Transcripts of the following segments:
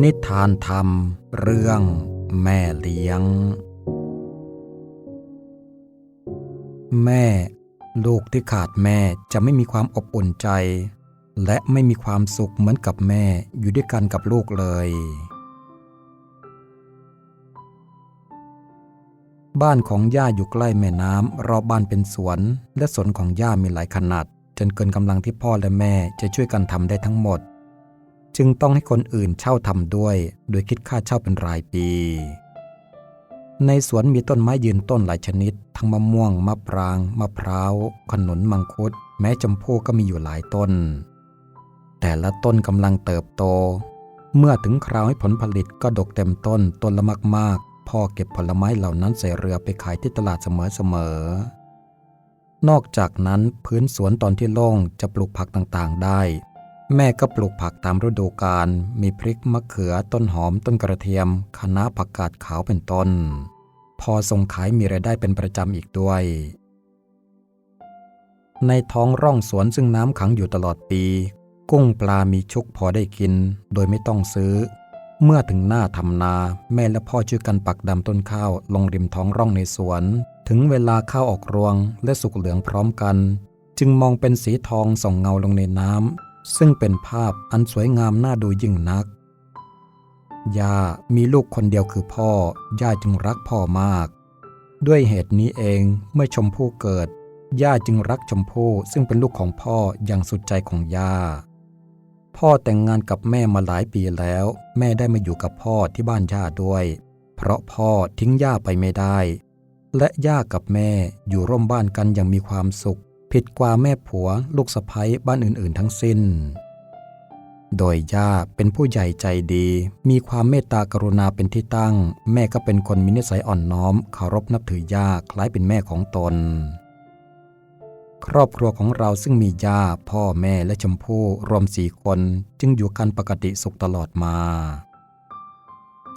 นิทานธรรมเรื่องแม่เลี้ยง แม่ ลูกที่ขาดแม่จะไม่มีความอบอุ่นใจ และไม่มีความสุขเหมือนกับแม่อยู่ด้วยกันกับลูกเลย บ้านของย่าอยู่ใกล้แม่น้ำรอบบ้านเป็นสวน และสวนของย่ามีหลายขนาด จนเกินกำลังที่พ่อและแม่จะช่วยกันทำได้ทั้งหมด จึงต้องให้คนอื่นเช่าทำด้วย โดยคิดค่าเช่าเป็นรายปี ในสวนมีต้นไม้ยืนต้นหลายชนิด ทั้งมะม่วง มะปราง มะพร้าว ขนุนมังคุด แม้จำพูก็มีอยู่หลายต้น แต่ละต้นกำลังเติบโต เมื่อถึงคราวให้ผลผลิตก็ดกเต็มต้น ต้นละมากๆ พ่อเก็บผลไม้เหล่านั้นใส่เรือไปขายที่ตลาดเสมอๆนอกจากนั้นพื้นสวนตอนที่โล่งจะปลูกผักต่างๆ ได้ แม่ก็ปลูกผักตามฤดูกาล มีพริกมะเขือต้นหอมต้นกระเทียมคะน้าผักกาดขาวเป็นต้น พอส่งขายมีรายได้เป็นประจำอีกด้วย ในท้องร่องสวนซึ่งน้ำขังอยู่ตลอดปี กุ้งปลามีชุกพอได้กิน โดยไม่ต้องซื้อ เมื่อถึงหน้าทำนา แม่และพ่อช่วยกันปักดำต้นข้าวลงริมท้องร่องในสวน ถึงเวลาข้าวออกรวงและสุกเหลืองพร้อมกัน จึงมองเป็นสีทองส่องเงาลงในน้ำ ซึ่งเป็นภาพอันสวยงามน่าดูยิ่งนัก ย่ามีลูกคนเดียวคือพ่อ ย่าจึงรักพ่อมาก ด้วยเหตุนี้เองเมื่อชมพู่เกิด ย่าจึงรักชมพู่ซึ่งเป็นลูกของพ่ออย่างสุดใจของย่า พ่อแต่งงานกับแม่มาหลายปีแล้ว แม่ได้มาอยู่กับพ่อที่บ้านย่าด้วย เพราะพ่อทิ้งย่าไปไม่ได้ และย่ากับแม่อยู่ร่วมบ้านกันอย่างมีความสุข ผิดกว่าแม่ผัวลูกสะใภ้บ้านอื่น ๆ ทั้งสิ้น โดยย่าเป็นผู้ใหญ่ใจดี มีความเมตตากรุณาเป็นที่ตั้ง แม่ก็เป็นคนมีนิสัยอ่อนน้อมเคารพนับถือย่าคล้ายเป็นแม่ของตน ครอบครัวของเราซึ่งมีย่าพ่อแม่และชมพู่รวมสี่คนจึงอยู่กันปกติสุขตลอดมา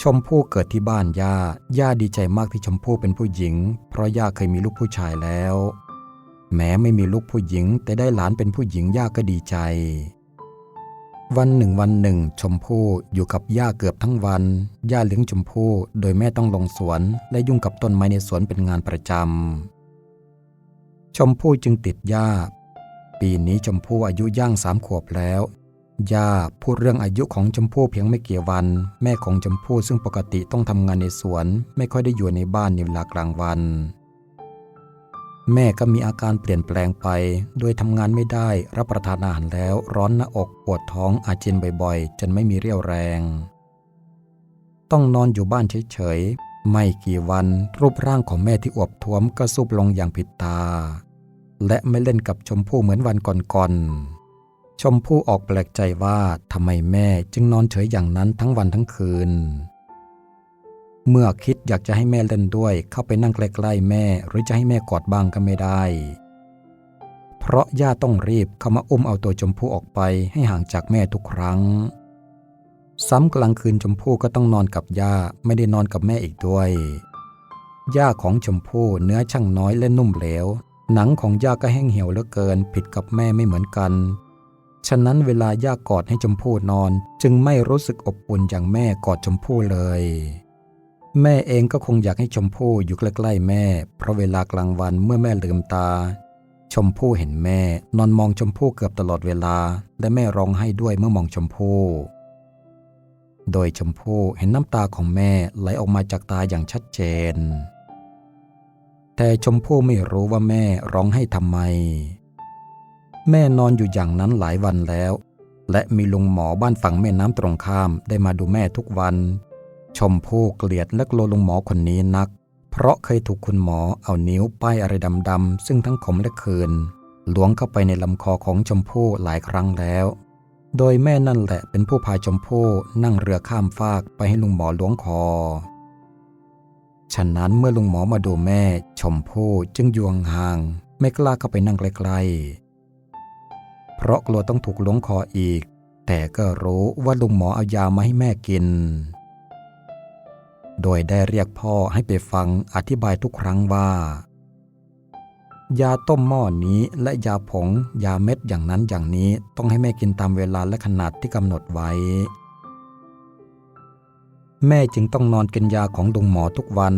ชมพู่เกิดที่บ้านย่า ย่าดีใจมากที่ชมพู่เป็นผู้หญิง เพราะย่าเคยมีลูกผู้ชายแล้ว แม้ไม่มีลูกผู้หญิง แต่ได้หลานเป็นผู้หญิงย่าก็ดีใจ วันหนึ่งวันหนึ่ง ชมพู่อยู่กับย่าเกือบทั้งวัน ย่าเลี้ยงชมพู่โดยแม่ต้องลงสวน และยุ่งกับต้นไม้ในสวนเป็นงานประจำ ชมพู่จึงติดย่า ปีนี้ชมพู่อายุย่างสามขวบแล้วย่าพูดเรื่องอายุของชมพู่เพียงไม่กี่วัน แม่ของชมพู่ซึ่งปกติต้องทำงานในสวน ไม่ค่อยได้อยู่ในบ้านในเวลากลางวัน แม่ก็มีอาการเปลี่ยนแปลงไป โดยทำงานไม่ได้รับประทานอาหารแล้วร้อนหน้าอกปวดท้องอาเจียนบ่อยๆ จนไม่มีเรี่ยวแรง ต้องนอนอยู่บ้านเฉยๆ ไม่กี่วันรูปร่างของแม่ที่อวบท้วมก็ซุบลงอย่างผิดตา และไม่เล่นกับชมพู่เหมือนวันก่อนๆ ชมพู่ออกแปลกใจว่าทำไมแม่จึงนอนเฉยอย่างนั้นทั้งวันทั้งคืน เมื่อคิดอยากจะให้แม่เล่นด้วย เข้าไปนั่งใกล้ๆแม่ หรือจะให้แม่กอดบ้างก็ไม่ได้ เพราะย่าต้องรีบเข้ามาอุ้มเอาตัวชมพู่ออกไปให้ห่างจากแม่ทุกครั้ง ซ้ำกลางคืนชมพู่ก็ต้องนอนกับย่าไม่ได้นอนกับแม่อีกด้วย ย่าของชมพู่เนื้อช่างน้อยและนุ่มเหลว หนังของย่าก็แห้งเหี่ยวเหลือเกิน ผิดกับแม่ไม่เหมือนกัน ฉะนั้นเวลาย่ากอดให้ชมพู่นอน จึงไม่รู้สึกอบอุ่นอย่างแม่กอดชมพู่เลย แม่เองก็คงอยากให้ชมพู่อยู่ใกล้ๆแม่ เพราะเวลากลางวันเมื่อแม่ลืมตา ชมพู่เห็นแม่ นอนมองชมพู่เกือบตลอดเวลา และแม่ร้องไห้ด้วยเมื่อมองชมพู่โดยชมพู่เห็นน้ำตาของแม่ไหลออกมาจากตาอย่างชัดเจน แต่ชมพู่ไม่รู้ว่าแม่ร้องไห้ทำไม แม่นอนอยู่อย่างนั้นหลายวันแล้ว และมีลุงหมอบ้านฝั่งแม่น้ำตรงข้ามได้มาดูแม่ทุกวัน ชมพู่เกลียดและกลัวลุงหมอคนนี้นัก เพราะเคยถูกคุณหมอเอานิ้วป้ายอะไรดำๆซึ่งทั้งขมและเคืนล้วงเข้าไปในลำคอของชมพู่หลายครั้งแล้ว โดยแม่นั่นแหละเป็นผู้พาชมพู่นั่งเรือข้ามฟากไปให้ลุงหมอล้วงคอ ฉะนั้นเมื่อลุงหมอมาดูแม่ ชมพู่จึงยวงห่าง ไม่กล้าเข้าไปนั่งใกล้ๆ เพราะกลัวต้องถูกล้วงคออีก แต่ก็รู้ว่าลุงหมอเอายามาให้แม่กิน โดยได้เรียกพ่อให้ไปฟังอธิบายทุกครั้งว่า ยาต้มหม้อนี้และยาผง ยาเม็ดอย่างนั้นอย่างนี้ต้องให้แม่กินตามเวลาและขนาดที่กำหนดไว้ แม่จึงต้องนอนกินยาของลุงหมอทุกวัน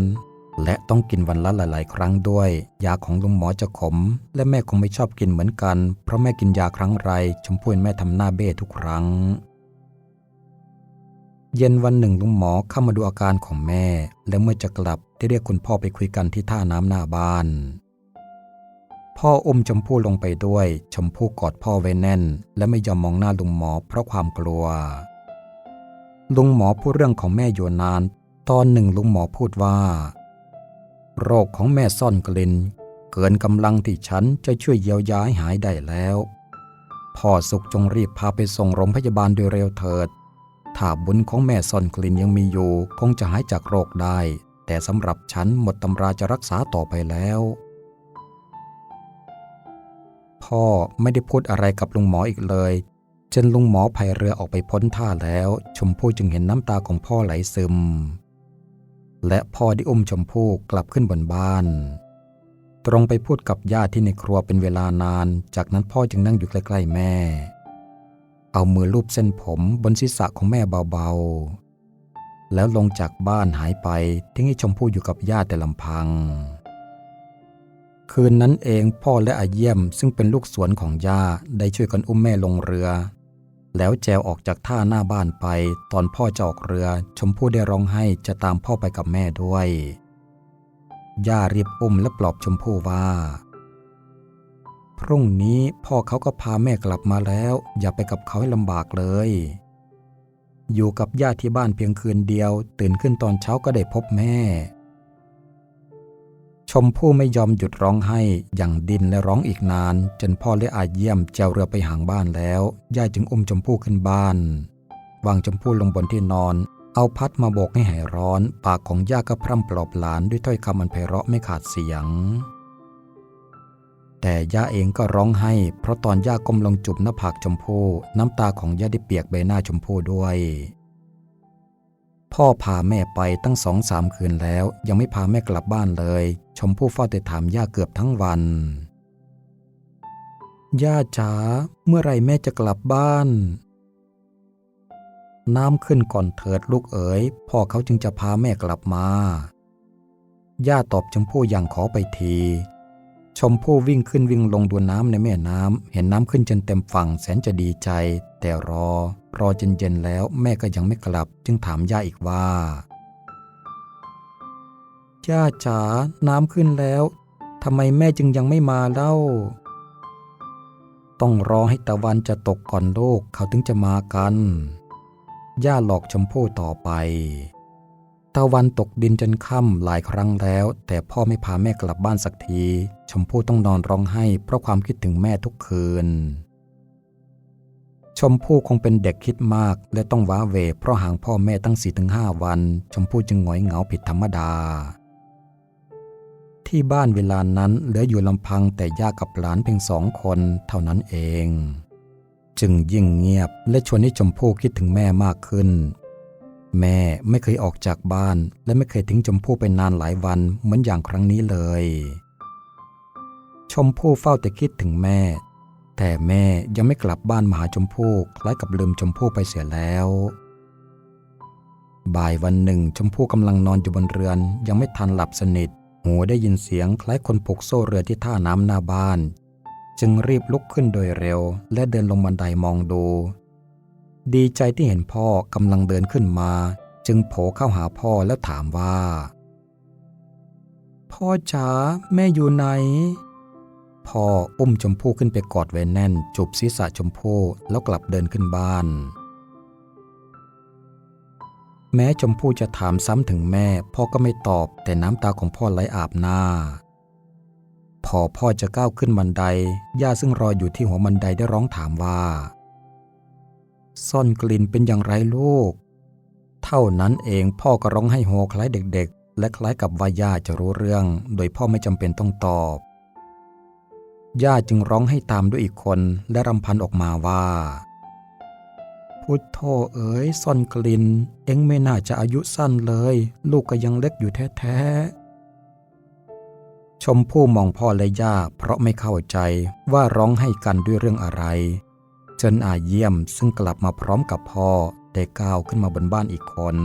และต้องกินวันละหลาย ๆ ครั้งด้วย ยาของลุงหมอจะขม และแม่คงไม่ชอบกินเหมือนกัน เพราะแม่กินยาครั้งไรชมพู่นแม่ทำหน้าเบ้ทุกครั้ง เย็นวันหนึ่งลุงหมอเข้ามาดูอาการของแม่ และเมื่อจะกลับได้เรียกคุณพ่อไปคุยกันที่ท่าน้ำหน้าบ้าน พ่ออุ้มชมพู่ลงไปด้วย ชมพู่กอดพ่อไว้แน่น และไม่ยอมมองหน้าลุงหมอเพราะความกลัว ลุงหมอพูดเรื่องของแม่อยู่นาน ตอนหนึ่งลุงหมอพูดว่า โรคของแม่ซ่อนกลิ่นเกินกำลังที่ฉันจะช่วยเยียวยาให้หายได้แล้ว พ่อสุขจงรีบพาไปส่งโรงพยาบาลโดยเร็วเถิด ถ้าบุญของแม่ซ่อนกลิ่นยังมีอยู่คงจะหายจากโรคได้ แต่สำหรับฉันหมดตำราจะรักษาต่อไปแล้ว พ่อไม่ได้พูดอะไรกับลุงหมออีกเลยจนลุงหมอพายเรือออกไปพ้นท่าแล้ว ชมพู่จึงเห็นน้ำตาของพ่อไหลซึม และพ่อได้อุ้มชมพู่กลับขึ้นบนบ้าน ตรงไปพูดกับญาติที่ในครัวเป็นเวลานาน จากนั้นพ่อจึงนั่งอยู่ใกล้ๆแม่ เอามือลูบเส้นผมบนศีรษะของแม่เบาๆ แล้วลงจากบ้านหายไปทิ้งให้ชมพู่อยู่กับญาแต่ลำพัง คืนนั้นเองพ่อและอาเยี่ยมซึ่งเป็นลูกสวนของย่าได้ช่วยกันอุ้มแม่ลงเรือ แล้วแจวออกจากท่าหน้าบ้านไป ตอนพ่อจะออกเรือ ชมพู่ได้ร้องไห้จะตามพ่อไปกับแม่ด้วย ย่ารีบอุ้มและปลอบชมพู่ว่า พรุ่งนี้พ่อเขาก็พาแม่กลับมาแล้ว อย่าไปกับเขาให้ลำบากเลย อยู่กับย่าที่บ้านเพียงคืนเดียว ตื่นขึ้นตอนเช้าก็ได้พบแม่ ชมพู่ไม่ยอมหยุดร้องไห้อย่างดินและร้องอีกนาน จนพ่อและอาเยี่ยมแจวเรือไปหางบ้านแล้วย่าจึงอุ้มชมพู่ขึ้นบ้าน วางชมพู่ลงบนที่นอน เอาพัดมาโบกให้หายร้อน ปากของย่าก็พร่ำปลอบหลานด้วยถ้อยคำอันไพเราะไม่ขาดเสียง แต่ย่าเองก็ร้องไห้ เพราะตอนย่าก้มลงจุบหน้าผากชมพู่น้ำตาของย่าได้เปียกใบหน้าชมพู่ด้วย พ่อพาแม่ไปตั้งสองสามคืนแล้ว ยังไม่พาแม่กลับบ้านเลย ชมพู่เฝ้าแต่ถามย่าเกือบทั้งวัน ย่าจ๋าเมื่อไรแม่จะกลับบ้าน น้ำขึ้นก่อนเถิดลูกเอ๋ยพ่อเขาจึงจะพาแม่กลับมาย่าตอบชมพู่อย่างขอไปที ชมพู่วิ่งขึ้นวิ่งลงดูน้ำในแม่น้ำ เห็นน้ำขึ้นจนเต็มฝั่งแสนจะดีใจ แต่รอ รอจนเย็นแล้วแม่ก็ยังไม่กลับ จึงถามย่าอีกว่า ย่าจ๋าน้ำขึ้นแล้วทำไมแม่จึงยังไม่มาเล่า ต้องรอให้ตะวันจะตกก่อนโลกเขาถึงจะมากัน ย่าหลอกชมพู่ต่อไป ตะวันตกดินจนค่ำหลายครั้งแล้ว แต่พ่อไม่พาแม่กลับบ้านสักที ชมพู่ต้องนอนร้องไห้เพราะความคิดถึงแม่ทุกคืน ชมพู่คงเป็นเด็กคิดมากและต้องว้าเวเพราะห่างพ่อแม่ตั้งสี่ถึงห้าวัน ชมพู่จึงหงอยเหงาผิดธรรมดา ที่บ้านเวลานั้นเหลืออยู่ลำพังแต่ย่ากับหลานเพียงสองคนเท่านั้นเอง จึงยิ่งเงียบและชวนให้ชมพู่คิดถึงแม่มากขึ้น แม่ไม่เคยออกจากบ้าน และไม่เคยทิ้งชมพู่ไปนานหลายวันเหมือนอย่างครั้งนี้เลย ชมพู่เฝ้าแต่คิดถึงแม่ แต่แม่ยังไม่กลับบ้านมาหาชมพู่คล้ายกับลืมชมพู่ไปเสียแล้ว บ่ายวันหนึ่งชมพู่กำลังนอนอยู่บนเรือน ยังไม่ทันหลับสนิทหูได้ยินเสียงคล้ายคนผูกโซ่เรือที่ท่าน้ำหน้าบ้าน จึงรีบลุกขึ้นโดยเร็ว และเดินลงบันไดมองดู ดีใจที่เห็นพ่อกำลังเดินขึ้นมา จึงโผล่เข้าหาพ่อแล้วถามว่า พ่อจ๋าแม่อยู่ไหน พ่ออุ้มชมพู่ขึ้นไปกอดไว้แน่นจูบศีรษะชมพู่แล้วกลับเดินขึ้นบ้าน แม้ชมพู่จะถามซ้ำถึงแม่ พ่อก็ไม่ตอบแต่น้ำตาของพ่อไหลอาบหน้าพอพ่อจะก้าวขึ้นบันไดย่าซึ่งรออยู่ที่หัวบันไดได้ร้องถามว่า ซ่อนกลิ่นเป็นอย่างไรลูก เท่านั้นเองพ่อก็ร้องให้โฮคล้ายเด็ก ๆ และคล้ายกับว่าย่าจะรู้เรื่อง โดยพ่อไม่จำเป็นต้องตอบ ย่าจึงร้องให้ตามด้วยอีกคนและรำพันออกมาว่า พุทโธเอ๋ยซ่อนกลิ่น เอ็งไม่น่าจะอายุสั้นเลย ลูกก็ยังเล็กอยู่แท้ๆชมพู่มองพ่อและย่าเพราะไม่เข้าใจว่าร้องให้กันด้วยเรื่องอะไร จนอาเยี่ยมซึ่งกลับมาพร้อมกับพ่อได้ก้าวขึ้นมาบนบ้านอีกคน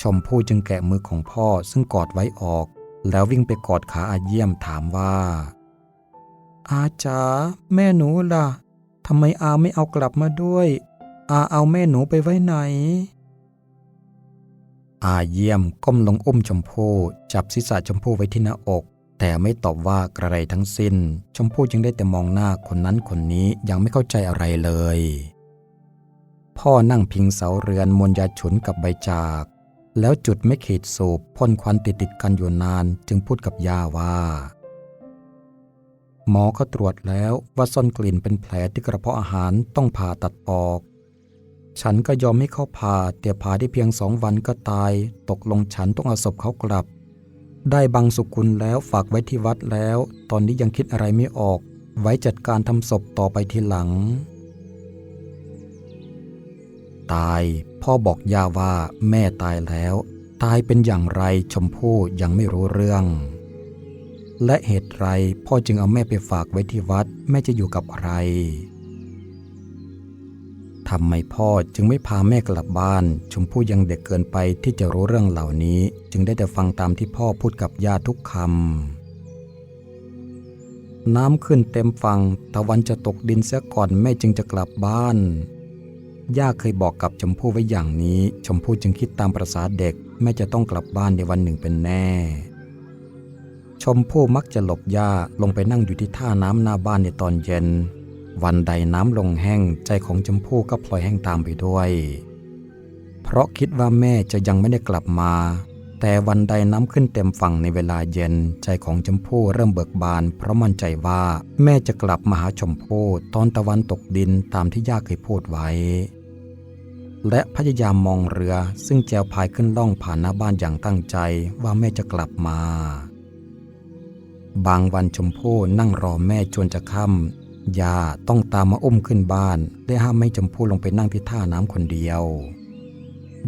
ชมพู่จึงแกะมือของพ่อซึ่งกอดไว้ออก แล้ววิ่งไปกอดขาอาเยี่ยมถามว่า อาจ๋าแม่หนูล่ะทำไมอาไม่เอากลับมาด้วย อาเอาแม่หนูไปไว้ไหน อาเยี่ยมก้มลงอุ้มชมพู่จับศีรษะชมพู่ไว้ที่หน้าอก แต่ไม่ตอบว่ากระไรทั้งสิ้น ชมพู่จึงได้แต่มองหน้าคนนั้นคนนี้ยังไม่เข้าใจอะไรเลย พ่อนั่งพิงเสาเรือนมวนยาฉุนกับใบจาก แล้วจุดไม่ขีดสูบพ่นควันติดติดกันอยู่นานจึงพูดกับย่าว่า หมอเขาตรวจแล้วว่าซ่อนกลิ่นเป็นแผลที่กระเพาะอาหารต้องผ่าตัดออกฉันก็ยอมให้เขาผ่าแต่ผ่าได้เพียงสองวันก็ตาย ตกลงฉันต้องเอาศพเขากลับ ได้บางสุกุลแล้วฝากไว้ที่วัดแล้ว ตอนนี้ยังคิดอะไรไม่ออก ไว้จัดการทำศพต่อไปทีหลัง ตาย พ่อบอกย่าว่าแม่ตายแล้ว ตายเป็นอย่างไรชมพู่ยังไม่รู้เรื่อง และเหตุไรพ่อจึงเอาแม่ไปฝากไว้ที่วัด แม่จะอยู่กับใคร ทำไมพ่อจึงไม่พาแม่กลับบ้าน ชมพู่ยังเด็กเกินไปที่จะรู้เรื่องเหล่านี้ จึงได้แต่ฟังตามที่พ่อพูดกับย่าทุกคำ น้ำขึ้นเต็มฝั่งตะวันจะตกดินเสียก่อนแม่จึงจะกลับบ้าน ย่าเคยบอกกับชมพู่ไว้อย่างนี้ ชมพู่จึงคิดตามประษาเด็ก แม่จะต้องกลับบ้านในวันหนึ่งเป็นแน่ชมพู่มักจะหลบย่าลงไปนั่งอยู่ที่ท่าน้ำหน้าบ้านในตอนเย็น วันใดน้ำลงแห้งใจของชมพู่ก็พลอยแห้งตามไปด้วย เพราะคิดว่าแม่จะยังไม่ได้กลับมา แต่วันใดน้ำขึ้นเต็มฝั่งในเวลาเย็น ใจของชมพู่เริ่มเบิกบาน เพราะมั่นใจว่าแม่จะกลับมาหาชมพู่ตอนตะวันตกดินตามที่ย่าเคยพูดไว้ และพยายามมองเรือซึ่งแจวพายขึ้นล่องผ่านหน้าบ้านอย่างตั้งใจว่าแม่จะกลับมาบางวันชมพู่นั่งรอแม่จนจะค่ำ ย่าต้องตามมาอุ้มขึ้นบ้านได้ห้ามไม่ชมพู่ลงไปนั่งที่ท่าน้ำคนเดียว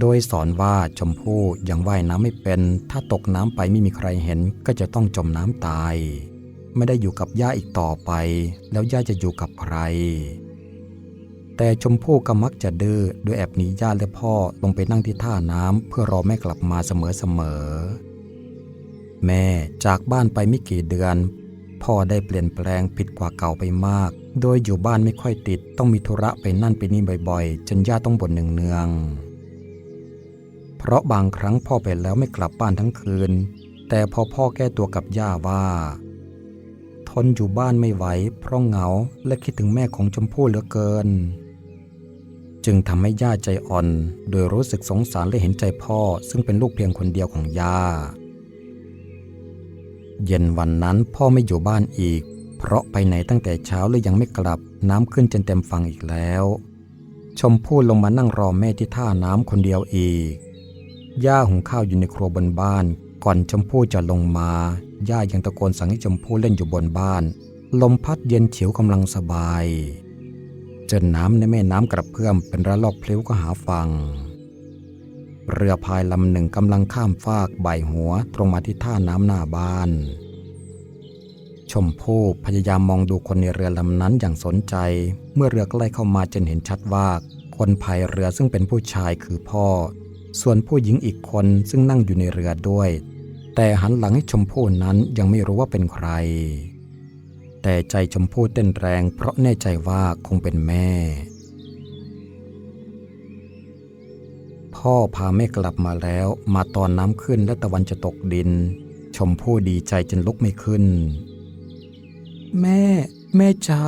โดยสอนว่าชมพู่ยังว่ายน้ำไม่เป็น ถ้าตกน้ำไปไม่มีใครเห็นก็จะต้องจมน้ำตาย ไม่ได้อยู่กับย่าอีกต่อไป แล้วย่าจะอยู่กับใคร แต่ชมพู่ก็มักจะดื้อโดยแอบหนีย่าและพ่อลงไปนั่งที่ท่าน้ำเพื่อรอแม่กลับมาเสมอๆแม่จากบ้านไปไม่กี่เดือน พ่อได้เปลี่ยนแปลงผิดกว่าเก่าไปมาก โดยอยู่บ้านไม่ค่อยติด ต้องมีธุระไปนั่นไปนี่บ่อยๆ จนย่าต้องบ่นเนืองๆ เพราะบางครั้งพ่อไปแล้วไม่กลับบ้านทั้งคืน แต่พอพ่อแก้ตัวกับย่าว่า ทนอยู่บ้านไม่ไหว เพราะเหงาและคิดถึงแม่ของชมพู่เหลือเกิน จึงทำให้ย่าใจอ่อน โดยรู้สึกสงสารและเห็นใจพ่อซึ่งเป็นลูกเพียงคนเดียวของย่า เย็นวันนั้นพ่อไม่อยู่บ้านอีก เพราะไปไหนตั้งแต่เช้าและยังไม่กลับน้ำขึ้นจนเต็มฝั่งอีกแล้ว ชมพู่ลงมานั่งรอแม่ที่ท่าน้ำคนเดียวอีก ย่าหุงข้าวอยู่ในครัวบนบ้าน ก่อนชมพู่จะลงมา ย่ายังตะโกนสั่งให้ชมพู่เล่นอยู่บนบ้าน ลมพัดเย็นเฉียวกำลังสบาย จนน้ำในแม่น้ำกระเพื่อมเป็นระลอกเพลิวก็หาฝั่ง เรือพายลำหนึ่งกำลังข้ามฟากใบหัวตรงมาที่ท่าน้ำหน้าบ้าน ชมพู่พยายามมองดูคนในเรือลำนั้นอย่างสนใจ เมื่อเรือใกล้เข้ามาจนเห็นชัดว่าคนพายเรือซึ่งเป็นผู้ชายคือพ่อ ส่วนผู้หญิงอีกคนซึ่งนั่งอยู่ในเรือด้วย แต่หันหลังให้ชมพู่นั้นยังไม่รู้ว่าเป็นใคร แต่ใจชมพู่เต้นแรงเพราะแน่ใจว่าคงเป็นแม่ พ่อพาแม่กลับมาแล้ว มาตอนน้ำขึ้นและตะวันจะตกดิน ชมพู่ดีใจจนลุกไม่ขึ้น แม่ แม่จ๋า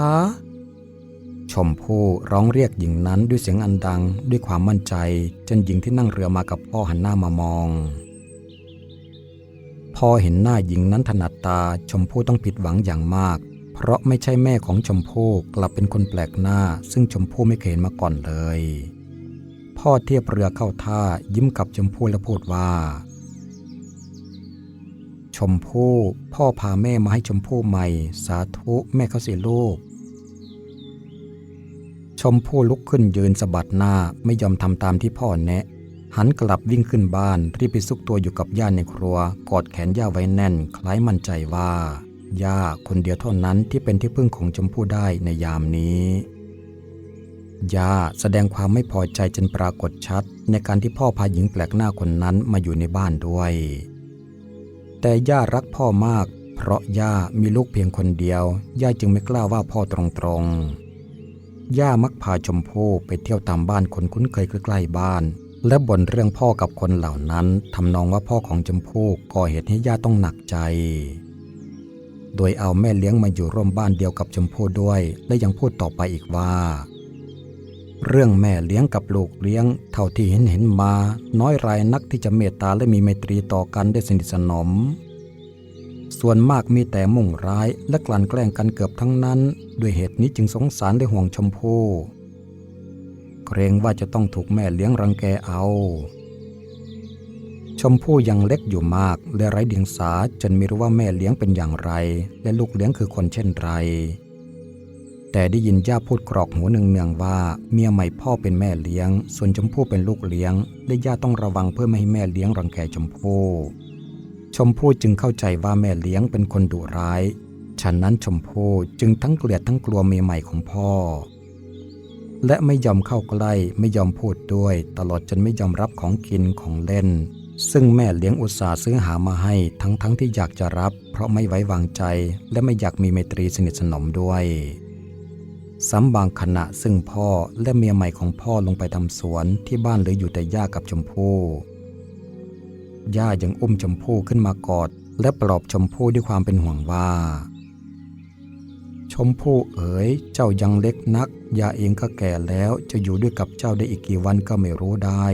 ชมพู่ร้องเรียกหญิงนั้นด้วยเสียงอันดังด้วยความมั่นใจ จนหญิงที่นั่งเรือมากับพ่อหันหน้ามามอง พอเห็นหน้าหญิงนั้นถนัดตาชมพู่ต้องผิดหวังอย่างมาก เพราะไม่ใช่แม่ของชมพู่กลับเป็นคนแปลกหน้า ซึ่งชมพู่ไม่เคยเห็นมาก่อนเลย พ่อเทียบเรือเข้าท่ายิ้มกับชมพู่และพูดว่า ชมพู่พ่อพาแม่มาให้ชมพู่ใหม่ สาธุแม่เขาเสิลูก ชมพู่ลุกขึ้นยืนสะบัดหน้าไม่ยอมทำตามที่พ่อแนะ หันกลับวิ่งขึ้นบ้านรีบไปซุกตัวอยู่กับย่าในครัว กอดแขนย่าไว้แน่น คล้ายมั่นใจว่าย่าคนเดียวเท่านั้นที่เป็นที่พึ่งของชมพู่ได้ในยามนี้ ย่าแสดงความไม่พอใจจนปรากฏชัด ในการที่พ่อพาหญิงแปลกหน้าคนนั้นมาอยู่ในบ้านด้วย แต่ย่ารักพ่อมาก เพราะย่ามีลูกเพียงคนเดียว ย่าจึงไม่กล้าว่าพ่อตรงๆ ย่ามักพาชมพู่ไปเที่ยวตามบ้านคนคุ้นเคยใกล้ๆบ้าน และบ่นเรื่องพ่อกับคนเหล่านั้นทำนองว่าพ่อของชมพู่ก่อเหตุให้ย่าต้องหนักใจโดยเอาแม่เลี้ยงมาอยู่ร่วมบ้านเดียวกับชมพู่ด้วย และยังพูดต่อไปอีกว่า เรื่องแม่เลี้ยงกับลูกเลี้ยง เท่าที่เห็นเห็นมา น้อยรายนักที่จะเมตตาและมีไมตรีต่อกันได้สนิทสนม ส่วนมากมีแต่มุ่งร้ายและกลั่นแกล้งกันเกือบทั้งนั้น ด้วยเหตุนี้จึงสงสารและห่วงชมพู่เกรงว่าจะต้องถูกแม่เลี้ยงรังแกเอา ชมพู่ยังเล็กอยู่มากและไร้เดียงสาจนไม่รู้ว่าแม่เลี้ยงเป็นอย่างไร และลูกเลี้ยงคือคนเช่นไร แต่ได้ยินย่าพูดกรอกหูเนืองๆว่า เมียใหม่พ่อเป็นแม่เลี้ยง ส่วนชมพู่เป็นลูกเลี้ยง และย่าต้องระวังเพื่อไม่ให้แม่เลี้ยงรังแกชมพู่ชมพู่จึงเข้าใจว่าแม่เลี้ยงเป็นคนดุร้ายฉะนั้นชมพู่จึงทั้งเกลียดทั้งกลัวเมียใหม่ของพ่อ และไม่ยอมเข้าใกล้ไม่ยอมพูดด้วย ตลอดจนไม่ยอมรับของกินของเล่น ซึ่งแม่เลี้ยงอุตส่าห์ซื้อหามาให้ทั้งๆทที่อยากจะรับ เพราะไม่ไว้วางใจ และไม่อยากมีไมตรีสนิทสนมด้วย ซ้ำบางขณะซึ่งพ่อและเมียใหม่ของพ่อลงไปทำสวนที่บ้านเหลืออยู่แต่ย่ากับชมพู่ย่ายังอุ้มชมพู่ขึ้นมากอด และปลอบชมพู่ด้วยความเป็นห่วงว่า ชมพู่เอ๋ยเจ้ายังเล็กนักยาเองก็แก่แล้วจะอยู่ด้วยกับเจ้าได้อีกกี่วันก็ไม่รู้ได้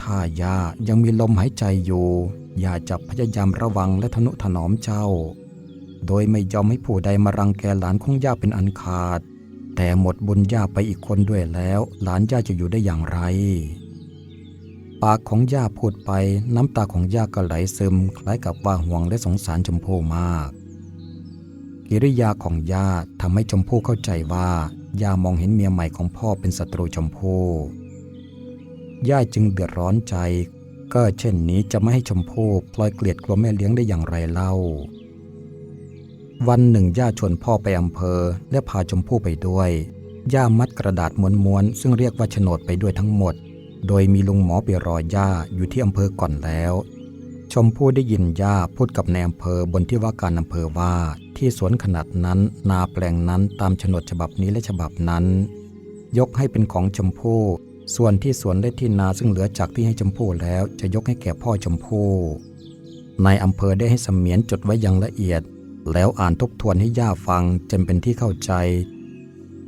ถ้ายายังมีลมหายใจอยู่ยาจะพยายามระวังและทนุถนอมเจ้า โดยไม่ยอมให้ผู้ใดมารังแกหลานของย่าเป็นอันขาด แต่หมดบุญย่าไปอีกคนด้วยแล้ว หลานย่าจะอยู่ได้อย่างไร ปากของย่าพูดไปน้ำตาของย่าก็ไหลซึม คล้ายกับว่าห่วงและสงสารชมพู่มาก กิริยาของย่าทำให้ชมพู่เข้าใจว่าย่ามองเห็นเมียใหม่ของพ่อเป็นศัตรูชมพู่ย่าจึงเดือดร้อนใจ ก็เช่นนี้จะไม่ให้ชมพู่พลอยเกลียดกลัวแม่เลี้ยงได้อย่างไรเล่า วันหนึ่งย่าชวนพ่อไปอำเภอ และพาชมพู่ไปด้วย ย่ามัดกระดาษม้วนๆซึ่งเรียกว่าโฉนดไปด้วยทั้งหมด โดยมีลุงหมอไปรอย่าอยู่ที่อำเภอก่อนแล้ว ชมพู่ได้ยินย่าพูดกับนายอำเภอบนที่ว่าการอำเภอว่า ที่สวนขนาดนั้นนาแปลงนั้นตามโฉนดฉบับนี้และฉบับนั้น ยกให้เป็นของชมพู่ ส่วนที่สวนและที่นาซึ่งเหลือจากที่ให้ชมพู่แล้วจะยกให้แก่พ่อชมพู่นายอำเภอได้ให้สมเมียนจดไว้อย่างละเอียด แล้วอ่านทบทวนให้ย่าฟังจนเป็นที่เข้าใจ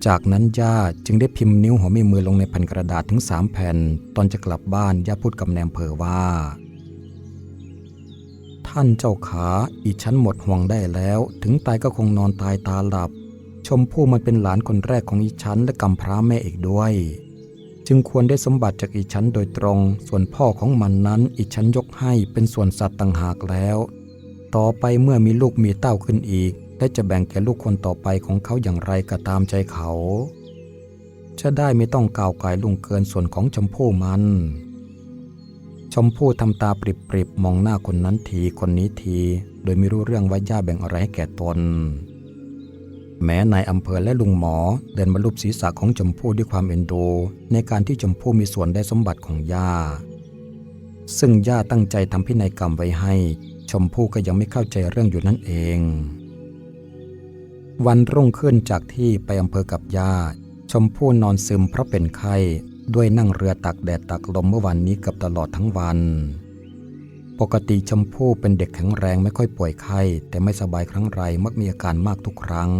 จากนั้นย่าจึงได้พิมพ์นิ้วหัวแม่มือลงในแผ่นกระดาษถึงสามแผ่น ตอนจะกลับบ้านย่าพูดกับนายอำเภอว่า ท่านเจ้าขาอีฉันหมดห่วงได้แล้ว ถึงตายก็คงนอนตายตาหลับ ชมพู่มันเป็นหลานคนแรกของอีฉันและกำพร้าแม่อีกด้วย จึงควรได้สมบัติจากอีฉันโดยตรง ส่วนพ่อของมันนั้นอีฉันยกให้เป็นส่วนสัตว์ต่างหากแล้ว ต่อไปเมื่อมีลูกมีเต้าขึ้นอีก และจะแบ่งแก่ลูกคนต่อไปของเขาอย่างไรก็ตามใจเขา จะได้ไม่ต้องก่าวไก่ลุงเกินส่วนของชมพู่มัน ชมพู่ทำตาปริบๆมองหน้าคนนั้นทีคนนี้ที โดยไม่รู้เรื่องว่าย่าแบ่งอะไรให้แก่ตน แม้นายอำเภอและลุงหมอเดินมาลูบศีรษะของชมพู่ด้วยความเอ็นดูในการที่ชมพู่มีส่วนได้สมบัติของย่าซึ่งย่าตั้งใจทำพินัยกรรมไว้ให้ ชมพู่ก็ยังไม่เข้าใจเรื่องอยู่นั่นเอง วันรุ่งขึ้นจากที่ไปอำเภอกับยาชมพู่นอนซึมเพราะเป็นไข้ด้วยนั่งเรือตักแดดตักลมเมื่อวันนี้กือบตลอดทั้งวัน ปกติชมพู่เป็นเด็กแข็งแรงไม่ค่อยป่วยไข้ แต่ไม่สบายครั้งไรมักมีอาการมากทุกครั้ง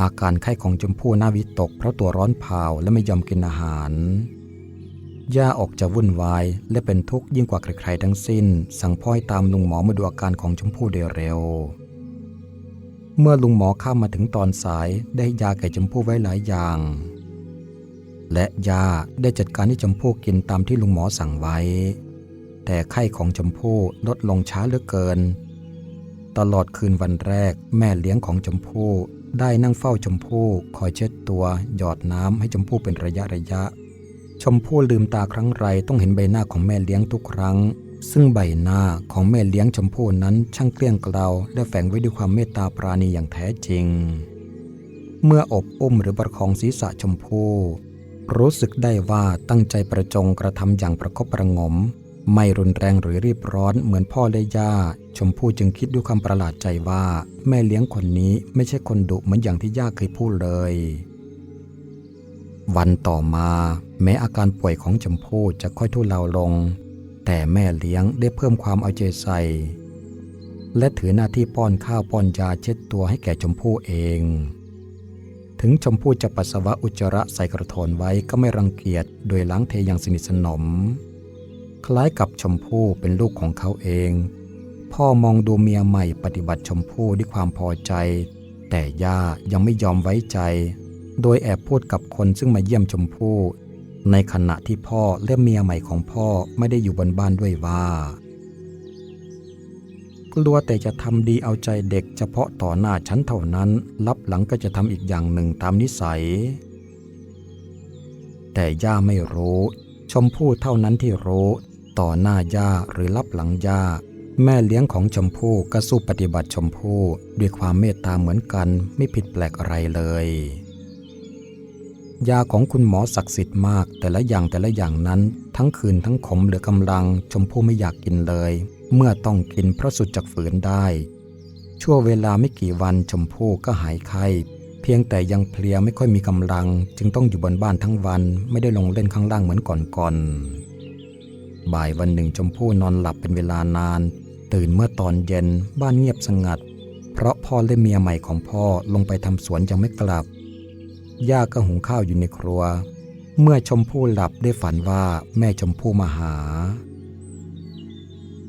อาการไข้ของชมพู่น่าวิตก เพราะตัวร้อนเผาและไม่ยอมกินอาหาร ย่าออกจะวุ่นวาย และเป็นทุกข์ยิ่งกว่าใครๆทั้งสิ้น สั่งพ่อให้ตามลุงหมอมาดูอาการของชมพู่โดยเร็ว เมื่อลุงหมอข้ามมาถึงตอนสายได้ยาแก่ชมพู่ไว้หลายอย่าง และยาได้จัดการให้ชมพู่กินตามที่ลุงหมอสั่งไว้ แต่ไข้ของชมพู่ลดลงช้าเหลือเกิน ตลอดคืนวันแรก แม่เลี้ยงของชมพู่ได้นั่งเฝ้าชมพู่คอยเช็ดตัว หยอดน้ำให้ชมพู่เป็นระยะระยะ ชมพู่ลืมตาครั้งไรต้องเห็นใบหน้าของแม่เลี้ยงทุกครั้ง ซึ่งใบหน้าของแม่เลี้ยงชมพู่นั้นช่างเกลี้ยงเกลาและแฝงไว้ด้วยความเมตตาปราณีอย่างแท้จริง เมื่ออบอุ้มหรือประคองศีรษะชมพู่รู้สึกได้ว่าตั้งใจประจงกระทำอย่างประคบประงม ไม่รุนแรงหรือรีบร้อนเหมือนพ่อและย่า ชมพู่จึงคิดด้วยความประหลาดใจว่า แม่เลี้ยงคนนี้ไม่ใช่คนดุเหมือนอย่างที่ย่าเคยพูดเลย วันต่อมาแม้อาการป่วยของชมพู่จะค่อยทุเลาลง แต่แม่เลี้ยงได้เพิ่มความเอาใจใส่ และถือหน้าที่ป้อนข้าวป้อนยาเช็ดตัวให้แก่ชมพู่เอง ถึงชมพู่จะปัสสาวะอุจจาระใส่กระโถนไว้ก็ไม่รังเกียจโดยล้างเทอย่างสนิทสนม คล้ายกับชมพู่เป็นลูกของเขาเอง พ่อมองดูเมียใหม่ปฏิบัติชมพู่ด้วยความพอใจ แต่ย่ายังไม่ยอมไว้ใจ โดยแอบพูดกับคนซึ่งมาเยี่ยมชมพู่ ในขณะที่พ่อและเมียใหม่ของพ่อไม่ได้อยู่บนบ้านด้วยว่า กลัวแต่จะทำดีเอาใจเด็กเฉพาะต่อหน้าฉันเท่านั้นรับหลังก็จะทำอีกอย่างหนึ่งตามนิสัย แต่ย่าไม่รู้ ชมพู่เท่านั้นที่รู้ ต่อหน้าย่าหรือรับหลังย่าแม่เลี้ยงของชมพู่ก็สู้ปฏิบัติชมพู่ด้วยความเมตตาเหมือนกันไม่ผิดแปลกอะไรเลย ยาของคุณหมอศักดิ์สิทธิ์มาก แต่ละอย่างแต่ละอย่างนั้น ทั้งคืนทั้งขมเหลือกำลัง ชมพู่ไม่อยากกินเลย เมื่อต้องกินเพราะสุดจากฝืนได้ ชั่วเวลาไม่กี่วันชมพู่ก็หายไข้เพียงแต่ยังเพลียไม่ค่อยมีกำลัง จึงต้องอยู่บนบ้านทั้งวันไม่ได้ลงเล่นข้างล่างเหมือนก่อนๆบ่ายวันหนึ่งชมพู่นอนหลับเป็นเวลานาน ตื่นเมื่อตอนเย็นบ้านเงียบสงัด เพราะพ่อและเมียใหม่ของพ่อลงไปทำสวนยังไม่กลับ ย่าก็หุงข้าวอยู่ในครัว เมื่อชมพู่หลับได้ฝันว่าแม่ชมพู่มาหา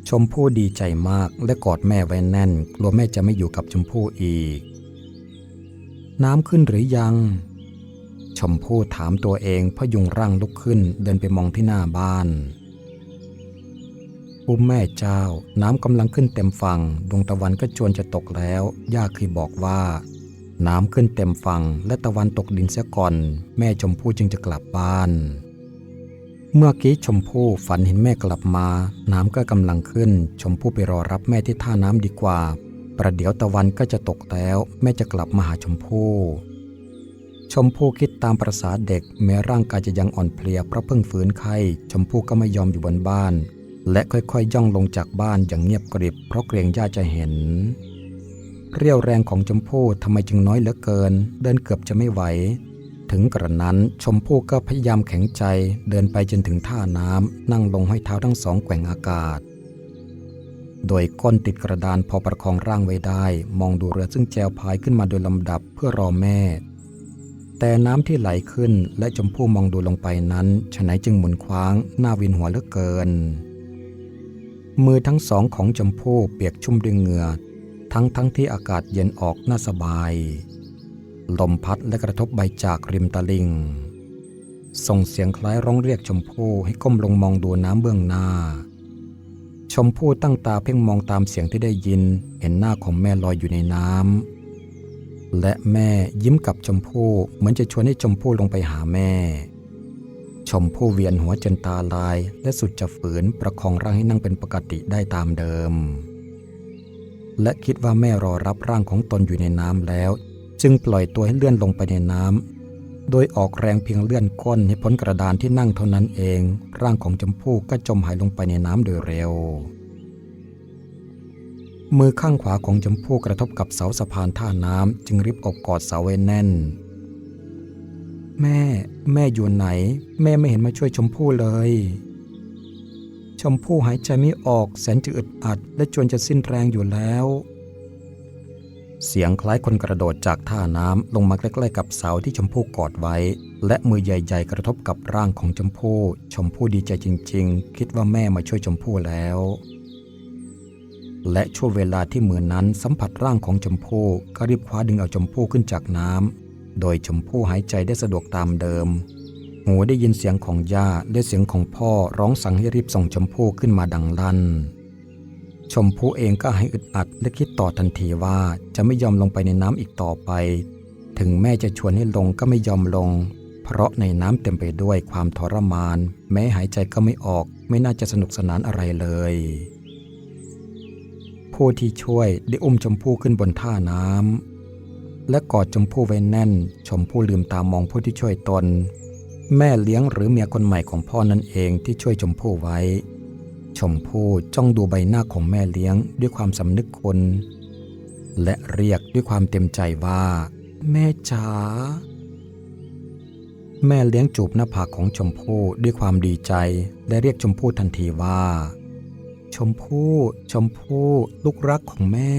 ชมพู่ดีใจมากและกอดแม่ไว้แน่น กลัวแม่จะไม่อยู่กับชมพู่อีก น้ำขึ้นหรือยัง ชมพู่ถามตัวเองพยุงร่างลุกขึ้นเดินไปมองที่หน้าบ้านอุ้มแม่เจ้า น้ำกำลังขึ้นเต็มฝั่งดวงตะวันก็จวนจะตกแล้ว ย่าเคยบอกว่า น้ำขึ้นเต็มฝั่งและตะวันตกดินเสียก่อน แม่ชมพู่จึงจะกลับบ้าน เมื่อกี้ชมพู่ฝันเห็นแม่กลับมา น้ำก็กำลังขึ้น ชมพู่ไปรอรับแม่ที่ท่าน้ำดีกว่า ประเดี๋ยวตะวันก็จะตกแล้ว แม่จะกลับมาหาชมพู่ ชมพู่คิดตามประษาเด็ก แม้ร่างกายจะยังอ่อนเพลียเพราะเพิ่งฟื้นไข้ ชมพู่ก็ไม่ยอมอยู่บนบ้าน และค่อยๆย่องลงจากบ้านอย่างเงียบกริบเพราะเกรงย่าจะเห็น เรี่ยวแรงของชมพู่ทำไมจึงน้อยเหลือเกิน เดินเกือบจะไม่ไหว ถึงกระนั้นชมพู่ก็พยายามแข็งใจ เดินไปจนถึงท่าน้ำนั่งลงให้เท้าทั้งสองแกว่งอากาศ โดยก้นติดกระดานพอประคองร่างไว้ได้ มองดูเรือซึ่งแจวพายขึ้นมาโดยลำดับเพื่อรอแม่ แต่น้ำที่ไหลขึ้นและชมพู่มองดูลงไปนั้นฉะไหนจึงหมุนคว้างหน้าวินหัวเหลือเกินมือทั้งสองของชมพู่เปียกชุ่มด้วยเหงื่อ ทั้งทั้งที่อากาศเย็นออกน่าสบาย ลมพัดและกระทบใบจากริมตลิง ส่งเสียงคล้ายร้องเรียกชมพู่ให้ก้มลงมองดูน้ำเบื้องหน้า ชมพู่ตั้งตาเพ่งมองตามเสียงที่ได้ยิน เห็นหน้าของแม่ลอยอยู่ในน้ำและแม่ยิ้มกับชมพู่เหมือนจะชวนให้ชมพู่ลงไปหาแม่ ชมพู่เวียนหัวจนตาลาย และสุดจะฝืนประคองร่างให้นั่งเป็นปกติได้ตามเดิม และคิดว่าแม่รอรับร่างของตนอยู่ในน้ำแล้ว จึงปล่อยตัวให้เลื่อนลงไปในน้ำโดยออกแรงเพียงเลื่อนก้นให้พ้นกระดานที่นั่งเท่านั้นเอง ร่างของชมพู่ก็จมหายลงไปในน้ำโดยเร็ว มือข้างขวาของชมพู่กระทบกับเสาสะพานท่าน้ำจึงรีบอบกอดเสาไว้แน่น แม่ แม่อยู่ไหน แม่ไม่เห็นมาช่วยชมพู่เลย ชมพู่หายใจไม่ออกแสนจะอึดอัด และจนจะสิ้นแรงอยู่แล้ว เสียงคล้ายคนกระโดดจากท่าน้ำลงมาใกล้ๆกับเสาที่ชมพู่กอดไว้ และมือใหญ่ๆกระทบกับร่างของชมพู่ ชมพู่ดีใจจริง ๆ คิดว่าแม่มาช่วยชมพู่แล้ว และช่วงเวลาที่มือนั้นสัมผัสร่างของชมพู่ก็รีบคว้าดึงเอาชมพู่ขึ้นจากน้ำโดยชมพู่หายใจได้สะดวกตามเดิม หูได้ยินเสียงของย่าและเสียงของพ่อร้องสั่งให้รีบส่งชมพู่ขึ้นมาดังลั่น ชมพู่เองก็ให้อึดอัดและคิดต่อทันทีว่าจะไม่ยอมลงไปในน้ำอีกต่อไป ถึงแม่จะชวนให้ลงก็ไม่ยอมลง เพราะในน้ำเต็มไปด้วยความทรมาน แม้หายใจก็ไม่ออกไม่น่าจะสนุกสนานอะไรเลย ผู้ที่ช่วยได้อุ้มชมพู่ขึ้นบนท่าน้ำและกอดชมพู่ไว้แน่น ชมพู่ลืมตามองผู้ที่ช่วยตน แม่เลี้ยงหรือเมียคนใหม่ของพ่อนั่นเองที่ช่วยชมพู่ไว้ ชมพู่จ้องดูใบหน้าของแม่เลี้ยงด้วยความสำนึกคน และเรียกด้วยความเต็มใจว่า แม่จ๋าแม่เลี้ยงจูบหน้าผากของชมพู่ด้วยความดีใจ และเรียกชมพู่ทันทีว่า ชมพู่ ชมพู่ลูกรักของแม่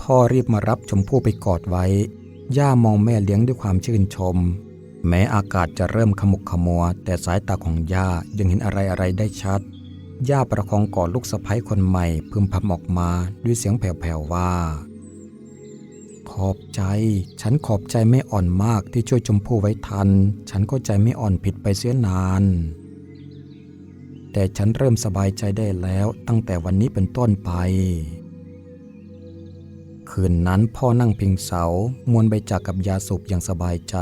พ่อรีบมารับชมพู่ไปกอดไว้ ย่ามองแม่เลี้ยงด้วยความชื่นชม แม้อากาศจะเริ่มขมุกขมัว แต่สายตาของย่ายังเห็นอะไรอะไรได้ชัด ย่าประคองกอดลูกสะใภ้คนใหม่พึมพำออกมาด้วยเสียงแผ่วๆว่า ขอบใจ ฉันขอบใจไม่อ่อนมากที่ช่วยชมพู่ไว้ทัน ฉันก็ใจไม่อ่อนผิดไปเสียนาน แต่ฉันเริ่มสบายใจได้แล้วตั้งแต่วันนี้เป็นต้นไปคืนนั้นพ่อนั่งพิงเสามวนใบจากกับยาสูบอย่างสบายใจ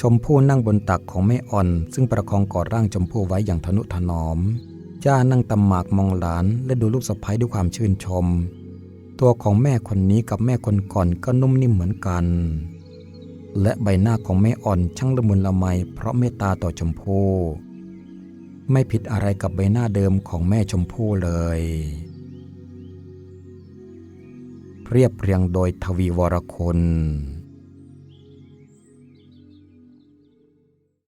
ชมพู่นั่งบนตักของแม่อ่อน ซึ่งประคองกอดร่างชมพู่ไว้อย่างทนุถนอม ย่านั่งตำหมากมองหลานและดูลูกสะใภ้ด้วยความชื่นชม ตัวของแม่คนนี้กับแม่คนก่อนก็นุ่มนิ่มเหมือนกัน และใบหน้าของแม่อ่อนช่างละมุนละไมเพราะเมตตาต่อชมพู่ไม่ผิดอะไรกับใบหน้าเดิมของแม่ชมพู่เลย เรียบเรียงโดยทวีวรคุณ